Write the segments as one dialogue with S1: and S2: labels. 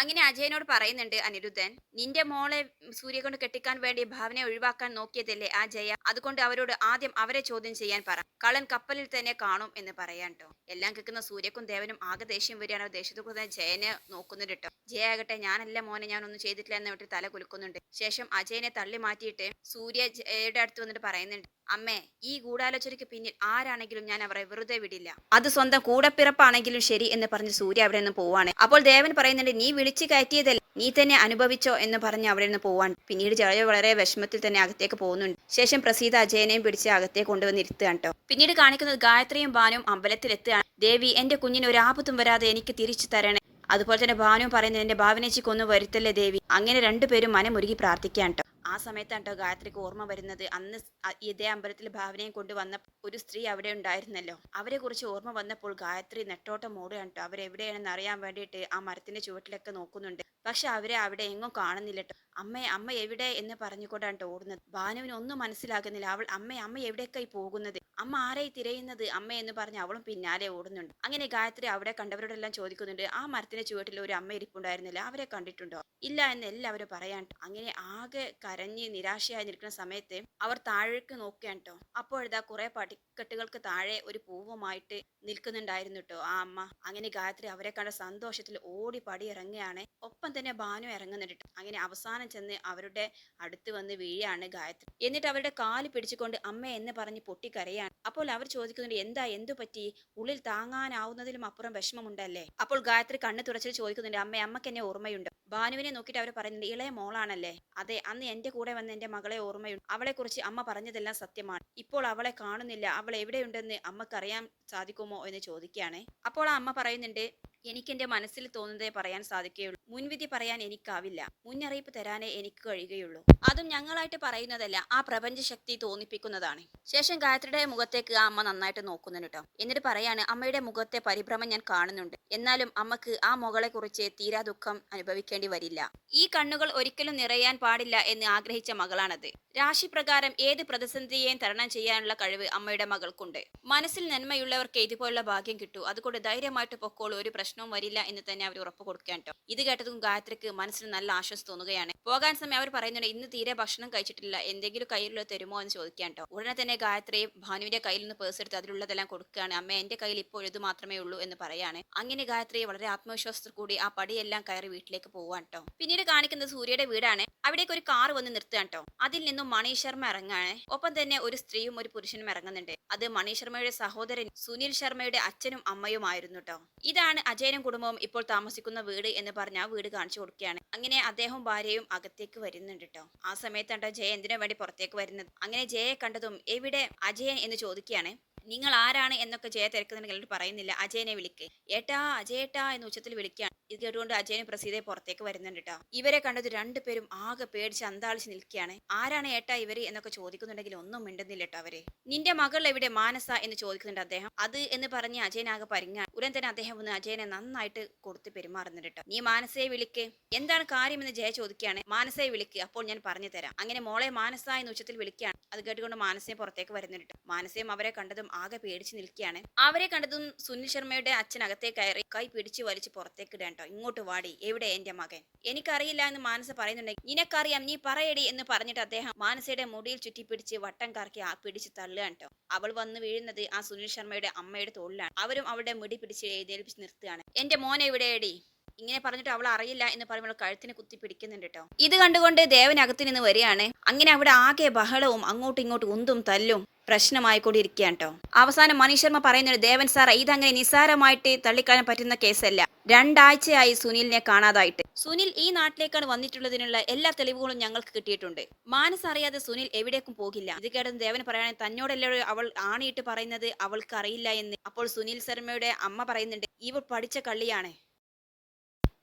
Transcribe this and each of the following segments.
S1: അങ്ങനെ അജയനോട് പറയുന്നുണ്ട് അനിരുദ്ധൻ നിന്റെ മോളെ സൂര്യ കൊണ്ട് കെട്ടിക്കാൻ വേണ്ടി ഭാവനെ ഒഴിവാക്കാൻ നോക്കിയതല്ലേ ആ ജയ? അതുകൊണ്ട് അവരോട് ആദ്യം അവരെ ചോദ്യം ചെയ്യാൻ പറ. കളൻ കപ്പലിൽ തന്നെ കാണും എന്ന് പറയാൻ കേട്ടോ എല്ലാം കേൾക്കുന്ന സൂര്യക്കും ദേവനും ആകെ ദേഷ്യം വരികയാണ്. ദേഷ്യത്തിൽ കൂടെ ജയനെ നോക്കുന്നുണ്ട് കേട്ടോ ജയ ആകട്ടെ ഞാനല്ല മോനെ ഞാനൊന്നും ചെയ്തിട്ടില്ല എന്ന് വിട്ട് തല കുലുക്കുന്നുണ്ട്. ശേഷം അജയനെ തള്ളി മാറ്റിയിട്ട് സൂര്യ ജയയുടെ അടുത്ത് വന്നിട്ട് പറയുന്നുണ്ട് അമ്മേ ഈ ഗൂഢാലോചനയ്ക്ക് പിന്നിൽ ആരാണെങ്കിലും ഞാൻ അവരെ വെറുതെ വിടില്ല. അത് സ്വന്തം കൂടപ്പിറപ്പാണെങ്കിലും ശരി എന്ന് പറഞ്ഞ് സൂര്യ അവിടെ നിന്ന് പോവാണ്. അപ്പോൾ ദേവൻ പറയുന്നുണ്ട് നീ വിളിച്ചു കയറ്റിയതല്ല? നീ തന്നെ അനുഭവിച്ചോ? എന്ന് പറഞ്ഞ് അവിടെ നിന്ന് പോവാൻ പിന്നീട് ജയ വളരെ വിഷമത്തിൽ തന്നെ അകത്തേക്ക് പോകുന്നുണ്ട്. ശേഷം പ്രസീത അജയനെയും പിടിച്ച് അകത്തേക്ക് കൊണ്ടുവന്ന് ഇരുത്തുകയാണ് കേട്ടോ. പിന്നീട് കാണിക്കുന്നത് ഗായത്രിയും ബാനും അമ്പലത്തിലെത്തുകയാണ്. ദേവി എന്റെ കുഞ്ഞിന് ഒരു ആപത്തും വരാതെ എനിക്ക് തിരിച്ചു തരണേ. അതുപോലെ തന്നെ ഭാനു പറയുന്നത് എന്റെ ഭാവനേച്ചിക്കൊന്നും വരുത്തല്ലേ ദേവി? അങ്ങനെ രണ്ടുപേരും മനമുരുകി പ്രാർത്ഥിക്കാൻ ആ സമയത്താണ് കേട്ടോ ഗായത്രിക്ക് ഓർമ്മ വരുന്നത്. അന്ന് ഇതേ അമ്പലത്തിൽ ഭാവനയും കൊണ്ടുവന്ന ഒരു സ്ത്രീ അവിടെ ഉണ്ടായിരുന്നല്ലോ. അവരെ കുറിച്ച് ഓർമ്മ വന്നപ്പോൾ ഗായത്രി നെട്ടോട്ടം ഓടുകയാണ് കേട്ടോ അവരെവിടെയാണെന്ന് അറിയാൻ വേണ്ടിയിട്ട് ആ മരത്തിന്റെ ചുവട്ടിലൊക്കെ നോക്കുന്നുണ്ട്. പക്ഷെ അവരെ അവിടെ എങ്ങും കാണുന്നില്ല കേട്ടോ അമ്മ അമ്മ എവിടെ എന്ന് പറഞ്ഞുകൊണ്ടാണ് ഓടുന്നത്. ഭാനുവിന് ഒന്നും മനസ്സിലാകുന്നില്ല. അവൾ അമ്മ അമ്മ എവിടേക്കായി പോകുന്നത്? അമ്മ ആരായി തിരയുന്നത്? അമ്മ എന്ന് പറഞ്ഞ് അവളും പിന്നാലെ ഓടുന്നുണ്ട്. അങ്ങനെ ഗായത്രി അവിടെ കണ്ടവരോടെല്ലാം ചോദിക്കുന്നുണ്ട് ആ മരത്തിന്റെ ചുവട്ടിൽ ഒരു അമ്മ ഇരിപ്പുണ്ടായിരുന്നില്ല? അവരെ കണ്ടിട്ടുണ്ടോ? ഇല്ല എന്ന് എല്ലാവരും പറയാൻ അങ്ങനെ ആകെ കരഞ്ഞ് നിരാശയായി നിൽക്കുന്ന സമയത്ത് അവർ താഴേക്ക് നോക്കുകയാണ് കേട്ടോ അപ്പോഴതാ കുറെ പടിക്കെട്ടുകൾക്ക് താഴെ ഒരു പൂവുമായിട്ട് നിൽക്കുന്നുണ്ടായിരുന്നു കേട്ടോ ആ അമ്മ. അങ്ങനെ ഗായത്രി അവരെ കണ്ട സന്തോഷത്തിൽ ഓടി പടി ഒപ്പം തന്നെ ഭാനു ഇറങ്ങുന്നുണ്ട് അങ്ങനെ അവസാനം ചെന്ന് അവരുടെ അടുത്ത് വന്ന് വീഴാണ് ഗായത്രി. എന്നിട്ട് അവരുടെ കാൽ പിടിച്ചുകൊണ്ട് അമ്മ എന്ന് പറഞ്ഞ് പൊട്ടിക്കരയാണ്. അപ്പോൾ അവർ ചോദിക്കുന്നുണ്ട് എന്താ എന്തു പറ്റി? ഉള്ളിൽ താങ്ങാനാവുന്നതിലും അപ്പുറം വിഷമമുണ്ടല്ലേ? അപ്പോൾ ഗായത്രി കണ്ണു തുടച്ചിട്ട് ചോദിക്കുന്നുണ്ട് അമ്മ അമ്മയ്ക്ക് എന്നെ ഓർമ്മയുണ്ട്? ഭാനുവിനെ നോക്കിയിട്ട് അവർ പറയുന്നുണ്ട് ഇളയ മോളാണല്ലേ? അതെ അന്ന് എന്റെ കൂടെ വന്ന എന്റെ മകളെ ഓർമ്മയുണ്ട്. അവളെ കുറിച്ച് അമ്മ പറഞ്ഞതെല്ലാം സത്യമാണ്. ഇപ്പോൾ അവളെ കാണുന്നില്ല. അവൾ എവിടെയുണ്ടെന്ന് അമ്മക്കറിയാൻ സാധിക്കുമോ? എന്ന് ചോദിക്കുകയാണ്. അപ്പോൾ ആ അമ്മ പറയുന്നുണ്ട് എനിക്ക് എന്റെ മനസ്സിൽ തോന്നുന്നതേ പറയാൻ സാധിക്കുകയുള്ളൂ. മുൻവിധി പറയാൻ എനിക്കാവില്ല. മുന്നറിയിപ്പ് തരാനേ എനിക്ക് കഴിയുകയുള്ളൂ. അതും ഞങ്ങളായിട്ട് പറയുന്നതല്ല ആ പ്രപഞ്ച ശക്തി തോന്നിപ്പിക്കുന്നതാണ്. ശേഷം ഗായത്രിയുടെ മുഖത്തേക്ക് ആ അമ്മ നന്നായിട്ട് നോക്കുന്നുണ്ട് കേട്ടോ. എന്നിട്ട് പറയാണ് അമ്മയുടെ മുഖത്തെ പരിഭ്രമം ഞാൻ കാണുന്നുണ്ട്. എന്നാലും അമ്മയ്ക്ക് ആ മുകളെ കുറിച്ച് തീരാ ദുഃഖം അനുഭവിക്കേണ്ടി വരില്ല. ഈ കണ്ണുകൾ ഒരിക്കലും നിറയാൻ പാടില്ല എന്ന് ആഗ്രഹിച്ച മകളാണത്. രാശിപ്രകാരം ഏത് പ്രതിസന്ധിയെയും തരണം ചെയ്യാനുള്ള കഴിവ് അമ്മയുടെ മകൾക്കുണ്ട്. മനസ്സിൽ നന്മയുള്ളവർക്ക് ഇതുപോലുള്ള ഭാഗ്യം കിട്ടൂ. അതുകൊണ്ട് ധൈര്യമായിട്ട് പൊക്കോളൂ ഒരു പ്രശ്നവും വരില്ല എന്ന് തന്നെ അവർ ഉറപ്പ് കൊടുക്കാൻ കേട്ടോ. ഇത് കേട്ടതും ഗായത്രിക്ക് മനസ്സിന് നല്ല ആശ്വാസം തോന്നുകയാണ്. പോകാൻ സമയം അവർ പറയുന്നുണ്ട് ഇന്ന് തീരെ ഭക്ഷണം കഴിച്ചിട്ടില്ല. എന്തെങ്കിലും കയ്യിലുള്ള തരുമോ എന്ന് ചോദിക്കാൻ ഉടനെ തന്നെ ഗായത്രി ഭാനുവിന്റെ കയ്യിൽ നിന്ന് പേഴ്സ് എടുത്ത് അതിലുള്ളതെല്ലാം കൊടുക്കുകയാണ്. അമ്മ എന്റെ കയ്യിൽ ഇപ്പോൾ ഇത് മാത്രമേ ഉള്ളൂ എന്ന് പറയാണ്. അങ്ങനെ ഗായത്രി വളരെ ആത്മവിശ്വാസത്തിൽ കൂടി ആ പടിയെല്ലാം കയറി വീട്ടിലേക്ക് പോവാൻ കേട്ടോ പിന്നീട് കാണിക്കുന്നത് സൂര്യയുടെ വീടാണ്. അവിടേക്ക് ഒരു കാർ വന്ന് നിർത്തുകയാണ് അതിൽ നിന്നും മണി ശർമ്മ ഇറങ്ങാണ് ഒപ്പം തന്നെ ഒരു സ്ത്രീയും ഒരു പുരുഷനും ഇറങ്ങുന്നുണ്ട്. അത് മണി ശർമ്മയുടെ സഹോദരൻ സുനിൽ ശർമ്മയുടെ അച്ഛനും അമ്മയുമായിരുന്നു കേട്ടോ ഇതാണ് അജയനും കുടുംബവും ഇപ്പോൾ താമസിക്കുന്ന വീട് എന്ന് പറഞ്ഞ് വീട് കാണിച്ചു കൊടുക്കുകയാണ്. അങ്ങനെ അദ്ദേഹവും ഭാര്യയും അകത്തേക്ക് വരുന്നുണ്ട് കേട്ടോ ആ സമയത്താണ് ജയ എന്തിനു വേണ്ടി പുറത്തേക്ക് വരുന്നത്? അങ്ങനെ ജയയെ കണ്ടതും എവിടെ അജയൻ എന്ന് ചോദിക്കുകയാണ്. നിങ്ങൾ ആരാണ് എന്നൊക്കെ ജയ തിരക്കുന്നുണ്ടെങ്കിൽ പറയുന്നില്ല. അജയനെ വിളിക്ക്. ഏട്ടാ അജയേട്ടാ എന്ന് ഉച്ചത്തിൽ വിളിക്കുകയാണ് ഇത് കേട്ടുകൊണ്ട് അജയന് പ്രസീതയെ പുറത്തേക്ക് വരുന്നുണ്ട് കേട്ടോ ഇവരെ കണ്ടത് രണ്ടുപേരും ആകെ പേടിച്ച് അന്താളിച്ച് നിൽക്കുകയാണ് ആരാണ് ഏട്ടാ ഇവർ എന്നൊക്കെ ചോദിക്കുന്നുണ്ടെങ്കിൽ ഒന്നും മിണ്ടുന്നില്ല കേട്ടോ അവർ. നിന്റെ മകൾ എവിടെ മാനസ? എന്ന് ചോദിക്കുന്നുണ്ട് അദ്ദേഹം. അത് എന്ന് പറഞ്ഞ് അജയനാകെ പരിങ്ങാണ്. ഉടൻ തന്നെ അദ്ദേഹം ഒന്ന് അജയനെ നന്നായിട്ട് കൊടുത്ത് പെരുമാറുന്നുണ്ട് കേട്ടോ നീ മാനസയെ വിളിക്ക്. എന്താണ് കാര്യമെന്ന് ജയ ചോദിക്കുകയാണ്. മാനസയെ വിളിക്ക്. അപ്പോൾ ഞാൻ പറഞ്ഞു തരാം. അങ്ങനെ മോളെ മാനസ എന്ന് ഉച്ചത്തിൽ വിളിക്കുകയാണ് അത് കേട്ടുകൊണ്ട് മാനസയെ പുറത്തേക്ക് വരുന്നുണ്ട്. മാനസയും അവരെ കണ്ടതും ആകെ പേടിച്ച് നിൽക്കുകയാണ്. അവരെ കണ്ടതും സുനിൽ ശർമ്മയുടെ അച്ഛൻ അകത്തേ കയറി കൈ പിടിച്ച് വലിച്ച് പുറത്തേക്ക് ഇടേണ്ടോ ഇങ്ങോട്ട് വാടി. എവിടെ എന്റെ മകൻ? എനിക്കറിയില്ല എന്ന് മാനസ പറയുന്നുണ്ടെങ്കിൽ നിനക്കറിയാം നീ പറയടി എന്ന് പറഞ്ഞിട്ട് അദ്ദേഹം മാനസയുടെ മുടിയിൽ ചുറ്റി പിടിച്ച് വട്ടം കറക്കി പിടിച്ച് തള്ളുകയാണ് കേട്ടോ. അവൾ വന്ന് വീഴുന്നത് ആ സുനിൽ ശർമ്മയുടെ അമ്മയുടെ തോളിലാണ്. അവരും അവളുടെ മുടി പിടിച്ച് എഴുന്നേൽപ്പിച്ച് നിർത്തുകയാണ്. എന്റെ മോനെ എവിടെയടി? ഇങ്ങനെ പറഞ്ഞിട്ട് അവൾ അറിയില്ല എന്ന് പറയുമ്പോൾ കഴുത്തിന് കുത്തി പിടിക്കുന്നുണ്ട് കേട്ടോ. ഇത് കണ്ടുകൊണ്ട് ദേവൻ നിന്ന് വരികയാണ്. അങ്ങനെ അവിടെ ആകെ ബഹളവും അങ്ങോട്ടും ഇങ്ങോട്ടും ഉന്തും തല്ലും. പ്രശ്നമായി കൂടി ഇരിക്കുകയാണ് കേട്ടോ. അവസാനം മനീഷ് ശർമ്മ പറയുന്നുണ്ട് ദേവൻ സാർ ഇതങ്ങനെ നിസ്സാരമായിട്ട് തള്ളിക്കാനും പറ്റുന്ന കേസല്ല. രണ്ടാഴ്ചയായി സുനിലിനെ കാണാതായിട്ട്. സുനിൽ ഈ നാട്ടിലേക്കാണ് വന്നിട്ടുള്ളതിനുള്ള എല്ലാ തെളിവുകളും ഞങ്ങൾക്ക് കിട്ടിയിട്ടുണ്ട്. മാനസ് അറിയാതെ സുനിൽ എവിടേക്കും പോകില്ല. ഇത് കേട്ടത് ദേവൻ പറയുകയാണെങ്കിൽ തന്നോടെല്ലാവരും അവൾ ആണിയിട്ട് പറയുന്നത് അവൾക്ക് അറിയില്ല എന്ന്. അപ്പോൾ സുനിൽ ശർമ്മയുടെ അമ്മ പറയുന്നുണ്ട് ഇവൾ പഠിച്ച കള്ളിയാണ്.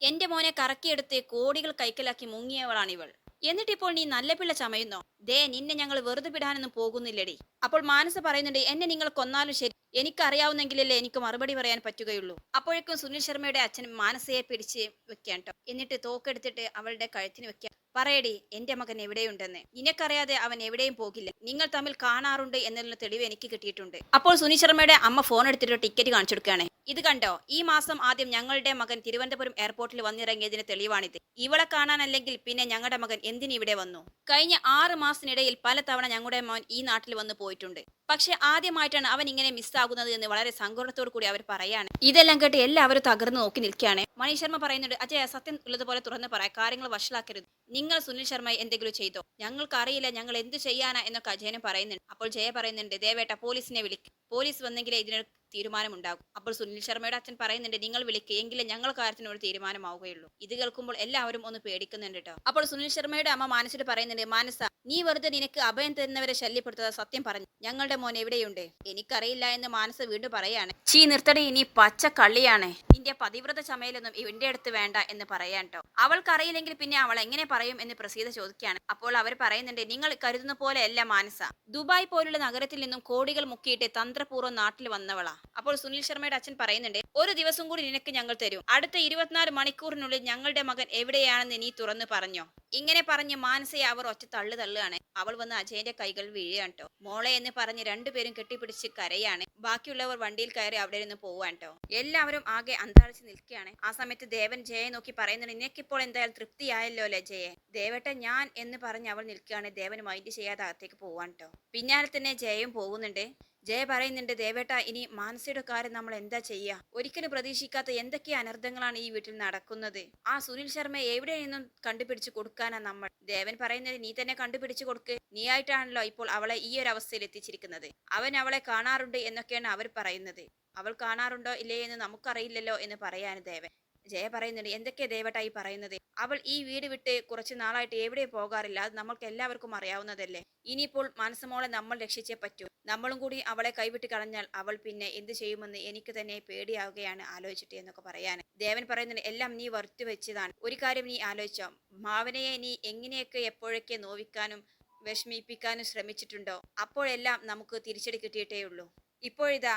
S1: എന്റെ മോനെ കറക്കിയെടുത്ത് കോടികൾ കൈക്കലാക്കി മുങ്ങിയവളാണ് ഇവൾ എന്നിട്ടിപ്പോൾ നീ നല്ല പിള്ള ചമയുന്നോ? ദേ നിന്നെ ഞങ്ങൾ വെറുതെ വിടാനൊന്നും പോകുന്നില്ലടി. അപ്പോൾ മാനസ പറയുന്നുണ്ട് എന്നെ നിങ്ങൾ കൊന്നാലും ശരി. എനിക്കറിയാവുന്നെങ്കിലല്ലേ എനിക്ക് മറുപടി പറയാൻ പറ്റുകയുള്ളൂ. അപ്പോഴേക്കും സുനിൽ ശർമ്മയുടെ അച്ഛൻ മാനസയെ പിടിച്ച് വെക്കാൻ ട്ടോ. എന്നിട്ട് തോക്കെടുത്തിട്ട് അവളുടെ കഴുത്തിന് വെക്കാൻ പറയടി എന്റെ മകൻ എവിടെയുണ്ടെന്ന്? നിനക്കറിയാതെ അവൻ എവിടെയും പോകില്ല. നിങ്ങൾ തമ്മിൽ കാണാറുണ്ട് എന്നുള്ള തെളിവ് എനിക്ക് കിട്ടിയിട്ടുണ്ട്. അപ്പോൾ സുനി ശർമ്മയുടെ അമ്മ ഫോൺ എടുത്തിട്ട് ടിക്കറ്റ് കാണിച്ചു കൊടുക്കുകയാണ് ഇത് കണ്ടോ? ഈ മാസം ആദ്യം ഞങ്ങളുടെ മകൻ തിരുവനന്തപുരം എയർപോർട്ടിൽ വന്നിറങ്ങിയതിന് തെളിവാണിത്. ഇവളെ കാണാനല്ലെങ്കിൽ പിന്നെ ഞങ്ങളുടെ മകൻ എന്തിന് ഇവിടെ വന്നു? കഴിഞ്ഞ ആറ് മാസത്തിനിടയിൽ പലതവണ ഞങ്ങളുടെ മകൻ ഈ നാട്ടിൽ വന്ന് പോയിട്ടുണ്ട്. പക്ഷെ ആദ്യമായിട്ടാണ് അവൻ ഇങ്ങനെ മിസ്സാകുന്നത് എന്ന് വളരെ സങ്കടത്തോടു കൂടി അവർ പറയാണ്. ഇതെല്ലാം കേട്ട് എല്ലാവരും തകർന്നു നോക്കി നിൽക്കുകയാണ്. മണി ശർമ്മ പറയുന്നുണ്ട് അജയ സത്യം ഉള്ളതുപോലെ തുറന്ന് പറയാം കാര്യങ്ങൾ വഷളാക്കരുത്. നിങ്ങൾ സുനിൽ ശർമ്മ എന്തെങ്കിലും ചെയ്തോ? ഞങ്ങൾക്ക് അറിയില്ല ഞങ്ങൾ എന്ത് ചെയ്യാനാ എന്നൊക്കെ അജയനും പറയുന്നുണ്ട്. അപ്പോൾ ജയ പറയുന്നുണ്ട് ദേവേട്ട പോലീസിനെ വിളിക്കും. പോലീസ് വന്നെങ്കിലേ ഇതിനൊരു തീരുമാനമുണ്ടാകും. അപ്പോൾ സുനിൽ ശർമ്മയുടെ അച്ഛൻ പറയുന്നുണ്ട് നിങ്ങൾ വിളിക്കുക എങ്കിലും ഞങ്ങൾ കാര്യത്തിന് ഒരു തീരുമാനമാവുകയുള്ളൂ. ഇത് കേൾക്കുമ്പോൾ എല്ലാവരും ഒന്ന് പേടിക്കുന്നുണ്ട് കേട്ടോ അപ്പോൾ സുനിൽ ശർമ്മയുടെ അമ്മ മാനസിട്ട് പറയുന്നുണ്ട് മാനസ നീ വെറുതെ നിനക്ക് അഭയം തരുന്നവരെ ശല്യപ്പെടുത്താതെ സത്യം പറഞ്ഞു. ഞങ്ങളുടെ മോൻ എവിടെയുണ്ട്? എനിക്കറിയില്ല എന്ന് മാനസ വീണ്ടും പറയാണ്. ചീ നിർത്തടി ഇനി പച്ച കള്ളിയാണ്. നിന്റെ പതിവ്രത ചമയലൊന്നും ഇവന്റെ അടുത്ത് വേണ്ട എന്ന് പറയാൻ കേട്ടോ അവൾക്കറിയില്ലെങ്കിൽ പിന്നെ അവൾ എങ്ങനെ പറയും എന്ന് പ്രസീത ചോദിക്കുകയാണ് അപ്പോൾ അവർ പറയുന്നുണ്ട് നിങ്ങൾ കരുതുന്ന പോലെയല്ല മാനസ. ദുബായ് പോലുള്ള നഗരത്തിൽ നിന്നും കോടികൾ മുക്കിയിട്ട് തന്ത്രപൂർവം നാട്ടിൽ വന്നവളാ. അപ്പോൾ സുനിൽ ശർമ്മയുടെ അച്ഛൻ പറയുന്നുണ്ട് ഒരു ദിവസം കൂടി നിനക്ക് ഞങ്ങൾ തരും. അടുത്ത ഇരുപത്തിനാല് മണിക്കൂറിനുള്ളിൽ ഞങ്ങളുടെ മകൻ എവിടെയാണെന്ന് നീ തുറന്നു പറഞ്ഞോ. ഇങ്ങനെ പറഞ്ഞ് മാനസയെ അവർ ഒറ്റ തള്ളു തള്ളുകയാണ്. അവൾ വന്ന് അജയന്റെ കൈകൾ വീഴുകയാണ് കേട്ടോ മോളെ എന്ന് പറഞ്ഞ് രണ്ടുപേരും കെട്ടിപ്പിടിച്ച് കരയാണ്. ബാക്കിയുള്ളവർ വണ്ടിയിൽ കയറി അവിടെ നിന്ന് പോവാൻ കേട്ടോ എല്ലാവരും ആകെ അന്താളിച്ച് നിൽക്കുകയാണ്. ആ സമയത്ത് ദേവൻ ജയെ നോക്കി പറയുന്നത് നിനക്കിപ്പോൾ എന്തായാലും തൃപ്തിയായല്ലോ അല്ലേ ജയെ? ദേവട്ട ഞാൻ എന്ന് പറഞ്ഞ് അവൾ നിൽക്കുകയാണ്. ദേവൻ മൈൻഡ് ചെയ്യാതെ അകത്തേക്ക് പോവാൻ കേട്ടോ പിന്നാലെ തന്നെ ജയയും പോകുന്നുണ്ട്. ജയ പറയുന്നുണ്ട് ദേവേട്ട ഇനി മാനസയുടെ കാര്യം നമ്മൾ എന്താ ചെയ്യുക ഒരിക്കലും പ്രതീക്ഷിക്കാത്ത എന്തൊക്കെ അനർത്ഥങ്ങളാണ് ഈ വീട്ടിൽ നടക്കുന്നത്? ആ സുനിൽ ശർമ്മ എവിടെ നിന്നും കണ്ടുപിടിച്ച് കൊടുക്കാനാ നമ്മൾ? ദേവൻ പറയുന്നത് നീ തന്നെ കണ്ടുപിടിച്ച് കൊടുക്ക്. നീ ആയിട്ടാണല്ലോ ഇപ്പോൾ അവളെ ഈ ഒരു അവസ്ഥയിൽ എത്തിച്ചിരിക്കുന്നത്. അവൻ അവളെ കാണാറുണ്ട് എന്നൊക്കെയാണ് അവർ പറയുന്നത്. അവൾ കാണാറുണ്ടോ ഇല്ലേ എന്ന് നമുക്കറിയില്ലല്ലോ എന്ന് പറയാൻ ദേവൻ. ജയ പറയുന്നുണ്ട് എന്തൊക്കെ ദേവട്ടായി പറയുന്നത്? അവൾ ഈ വീട് വിട്ട് കുറച്ച് നാളായിട്ട് എവിടെ പോകാറില്ല അത് നമ്മൾക്ക് എല്ലാവർക്കും അറിയാവുന്നതല്ലേ? ഇനിയിപ്പോൾ മനസ്സമോളെ നമ്മൾ രക്ഷിച്ചേ പറ്റൂ. നമ്മളും കൂടി അവളെ കൈവിട്ട് കളഞ്ഞാൽ അവൾ പിന്നെ എന്ത് ചെയ്യുമെന്ന് എനിക്ക് തന്നെ പേടിയാവുകയാണ് ആലോചിച്ചിട്ട് എന്നൊക്കെ പറയാൻ. ദേവൻ പറയുന്നുണ്ട് എല്ലാം നീ വറുത്തു വെച്ചതാണ്. ഒരു കാര്യം നീ ആലോചിച്ചോ. ഭാവനയെ നീ എങ്ങനെയൊക്കെ എപ്പോഴൊക്കെ നോവിക്കാനും വിഷമിപ്പിക്കാനും ശ്രമിച്ചിട്ടുണ്ടോ? അപ്പോഴെല്ലാം നമുക്ക് തിരിച്ചടി കിട്ടിയിട്ടേ ഉള്ളൂ ഇപ്പോഴിതാ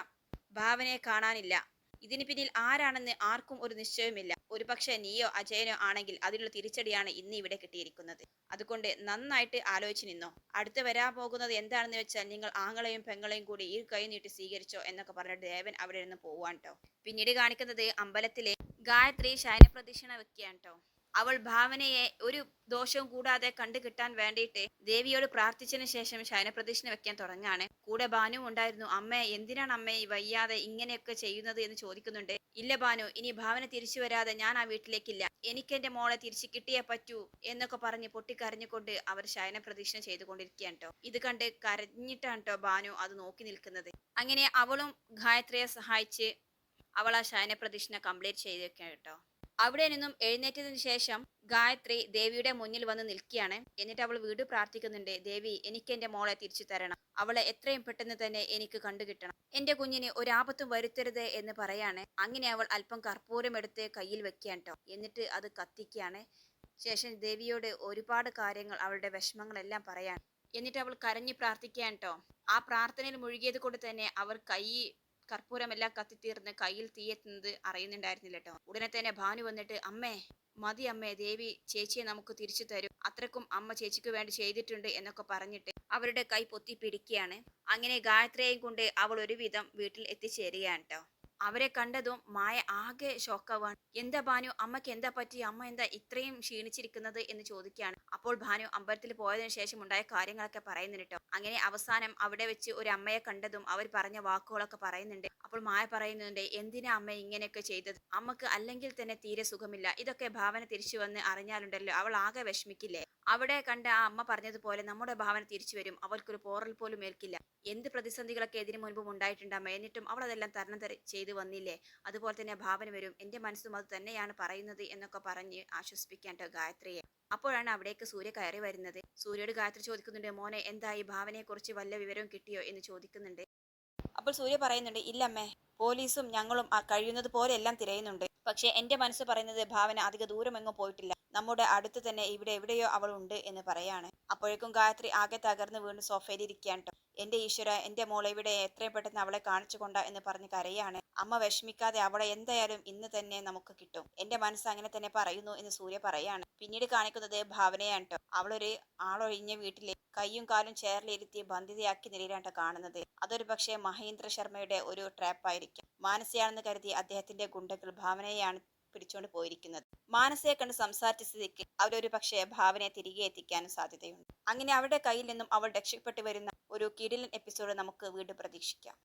S1: ഭാവനയെ കാണാനില്ല. ഇതിന് പിന്നിൽ ആരാണെന്ന് ആർക്കും ഒരു നിശ്ചയമില്ല ഒരുപക്ഷെ നീയോ അജയനോ ആണെങ്കിൽ അതിനുള്ള തിരിച്ചടിയാണ് ഇന്ന് ഇവിടെ കിട്ടിയിരിക്കുന്നത്. അതുകൊണ്ട് നന്നായിട്ട് ആലോചിച്ച് നിന്നോ. അടുത്ത് വരാൻ പോകുന്നത് എന്താണെന്ന് വെച്ചാൽ നിങ്ങൾ ആങ്ങളെയും പെങ്ങളെയും കൂടി ഈ കൈ നീട്ടി സ്വീകരിച്ചോ എന്നൊക്കെ പറഞ്ഞിട്ട് ദേവൻ അവിടെ നിന്ന് പോവാൻ കേട്ടോ പിന്നീട് കാണിക്കുന്നത് അമ്പലത്തിലെ ഗായത്രി ശയനപ്രദക്ഷിണ വെക്കുകയാണ് കേട്ടോ അവൾ ഭാവനയെ ഒരു ദോഷവും കൂടാതെ കണ്ടു കിട്ടാൻ വേണ്ടിയിട്ട് ദേവിയോട് പ്രാർത്ഥിച്ചതിന് ശേഷം ശയനപ്രദക്ഷിണ വെക്കാൻ തുടങ്ങാണ് കൂടെ ബാനു ഉണ്ടായിരുന്നു. അമ്മ എന്തിനാണ് അമ്മ വയ്യാതെ ഇങ്ങനെയൊക്കെ ചെയ്യുന്നത് എന്ന് ചോദിക്കുന്നുണ്ട്. ഇല്ല ബാനു ഇനി ഭാവന തിരിച്ചു വരാതെ ഞാൻ ആ വീട്ടിലേക്കില്ല. എനിക്ക് എന്റെ മോളെ തിരിച്ചു കിട്ടിയേ പറ്റൂ എന്നൊക്കെ പറഞ്ഞ് പൊട്ടിക്കരഞ്ഞുകൊണ്ട് അവർ ശയന പ്രദക്ഷിണ ചെയ്തുകൊണ്ടിരിക്കുകയാണ് കേട്ടോ. ഇത് കണ്ട് കരഞ്ഞിട്ടാണ് കേട്ടോ ബാനു അത് നോക്കി നിൽക്കുന്നത്. അങ്ങനെ അവളും ഗായത്രിയെ സഹായിച്ച് അവൾ ആ ശയന പ്രദക്ഷിണ കംപ്ലീറ്റ് ചെയ്തേക്കാം കേട്ടോ. അവിടെ നിന്നും എഴുന്നേറ്റതിന് ശേഷം ഗായത്രി ദേവിയുടെ മുന്നിൽ വന്ന് നിൽക്കുകയാണ്. എന്നിട്ട് അവൾ വീട് പ്രാർത്ഥിക്കുന്നുണ്ട്. ദേവി എനിക്ക് എന്റെ മോളെ തിരിച്ചു തരണം. അവളെ എത്രയും പെട്ടെന്ന് തന്നെ എനിക്ക് കണ്ടുകിട്ടണം എന്റെ കുഞ്ഞിന് ഒരാപത്തും വരുത്തരുത് എന്ന് പറയാണ്. അങ്ങനെ അവൾ അല്പം കർപ്പൂരം എടുത്ത് കയ്യിൽ വെക്കുകയാണ് കേട്ടോ എന്നിട്ട് അത് കത്തിക്കുകയാണ്. ശേഷം ദേവിയോട് ഒരുപാട് കാര്യങ്ങൾ അവളുടെ വിഷമങ്ങളെല്ലാം പറയാൻ എന്നിട്ട് അവൾ കരഞ്ഞു പ്രാർത്ഥിക്കുകയാണ് കേട്ടോ ആ പ്രാർത്ഥനയിൽ മുഴുകിയത് കൊണ്ട് തന്നെ അവർ കൈ കർപ്പൂരമെല്ലാം കത്തിത്തീർന്ന് കയ്യിൽ തീയെത്തുന്നത് അറിയുന്നുണ്ടായിരുന്നില്ല കേട്ടോ ഉടനെ തന്നെ ഭാനു വന്നിട്ട് അമ്മേ മതി അമ്മേ ദേവി ചേച്ചിയെ നമുക്ക് തിരിച്ചു തരും. അത്രക്കും അമ്മ ചേച്ചിക്ക് വേണ്ടി ചെയ്തിട്ടുണ്ട് എന്നൊക്കെ പറഞ്ഞിട്ട് അവരുടെ കൈ പൊത്തി പിടിക്കുകയാണ്. അങ്ങനെ ഗായത്രിയെയും കൊണ്ട് അവൾ ഒരുവിധം വീട്ടിൽ എത്തിച്ചേരുകയാണ് കേട്ടോ അവരെ കണ്ടതും മായ ആകെ ഷോക്കാവാണ് എന്താ ഭാനു? അമ്മയ്ക്ക് എന്താ പറ്റി? അമ്മ എന്താ ഇത്രയും ക്ഷീണിച്ചിരിക്കുന്നത്? എന്ന് ചോദിക്കുകയാണ്. അപ്പോൾ ഭാനു അമ്പലത്തിൽ പോയതിനു ശേഷം ഉണ്ടായ കാര്യങ്ങളൊക്കെ പറയുന്നുണ്ട് കേട്ടോ. അങ്ങനെ അവസാനം അവിടെ വെച്ച് ഒരു അമ്മയെ കണ്ടതും അവർ പറഞ്ഞ വാക്കുകളൊക്കെ പറയുന്നുണ്ട്. അപ്പോൾ മായ പറയുന്നുണ്ട് എന്തിനാ അമ്മ ഇങ്ങനെയൊക്കെ ചെയ്തത്? അമ്മയ്ക്ക് അല്ലെങ്കിൽ തന്നെ തീരെ സുഖമില്ല. ഇതൊക്കെ ഭാവന തിരിച്ചു വന്ന് അറിഞ്ഞാലുണ്ടല്ലോ അവൾ ആകെ വിഷമിക്കില്ലേ? അവിടെ കണ്ട ആ അമ്മ പറഞ്ഞതുപോലെ നമ്മുടെ ഭാവന തിരിച്ചു വരും. അവൾക്കൊരു പോറൽ പോലും ഏൽക്കില്ല. എന്ത് പ്രതിസന്ധികളൊക്കെ ഇതിനു മുൻപും ഉണ്ടായിട്ടുണ്ടാകും എന്നിട്ടും അവൾ അതെല്ലാം തരണം തര- ചെയ്തു വന്നില്ലേ? അതുപോലെ തന്നെ ഭാവന വരും. എന്റെ മനസ്സും അത് തന്നെയാണ് പറയുന്നത് എന്നൊക്കെ പറഞ്ഞ് ആശ്വസിപ്പിക്കാൻ ഗായത്രിയെ. അപ്പോഴാണ് അവിടേക്ക് സൂര്യ കയറി വരുന്നത്. സൂര്യയോട് ഗായത്രി ചോദിക്കുന്നുണ്ട് മോനെ എന്തായി ഭാവനയെ കുറിച്ച് വല്ല വിവരവും കിട്ടിയോ? എന്ന് ചോദിക്കുന്നുണ്ട്. അപ്പോൾ സൂര്യ പറയുന്നുണ്ട് ഇല്ലമ്മേ പോലീസും ഞങ്ങളും കഴിയുന്നത് പോലെ എല്ലാം തിരയുന്നുണ്ട്. പക്ഷേ എന്റെ മനസ്സ് പറയുന്നത് ഭാവന അധിക ദൂരമെങ്ങും പോയിട്ടില്ല. നമ്മുടെ അടുത്ത് തന്നെ ഇവിടെ എവിടെയോ അവൾ ഉണ്ട് എന്ന് പറയാണ്. അപ്പോഴേക്കും ഗായത്രി ആകെ തകർന്ന് വീണ് സോഫയിൽ ഇരിക്കുകയാണ് ട്ടോ. എന്റെ ഈശ്വര എന്റെ മോളെ ഇവിടെ എത്രയും പെട്ടെന്ന് അവളെ കാണിച്ചു കൊണ്ട എന്ന് പറഞ്ഞ് കരയാണ്. അമ്മ വിഷമിക്കാതെ അവളെ എന്തായാലും ഇന്ന് തന്നെ നമുക്ക് കിട്ടും. എന്റെ മനസ്സ് അങ്ങനെ തന്നെ പറയുന്നു എന്ന് സൂര്യ പറയാണ്. പിന്നീട് കാണിക്കുന്നത് ഭാവനയാണ് കേട്ടോ അവളൊരു ആളൊഴിഞ്ഞ വീട്ടിലെ കയ്യും കാലും ചേർലിരുത്തി ബന്ധിതയാക്കി നിലയിലാണ് കാണുന്നത്. അതൊരു പക്ഷേ മഹേന്ദ്ര ശർമ്മയുടെ ഒരു ട്രാപ്പായിരിക്കും. മാനസിയാണെന്ന് കരുതി അദ്ദേഹത്തിന്റെ ഗുണ്ടകൾ ഭാവനയെയാണ് പിടിച്ചുകൊണ്ട് പോയിരിക്കുന്നത്. മാനസയെ കണ്ട് സംസാരിച്ച സ്ഥിതിക്ക് അവരൊരു പക്ഷേ ഭാവനയെ തിരികെ എത്തിക്കാനും സാധ്യതയുണ്ട്. അങ്ങനെ അവരുടെ കയ്യിൽ നിന്നും അവൾ രക്ഷപ്പെട്ടു വരുന്ന ഒരു കിടിലൻ എപ്പിസോഡ് നമുക്ക് വീണ്ടും പ്രതീക്ഷിക്കാം.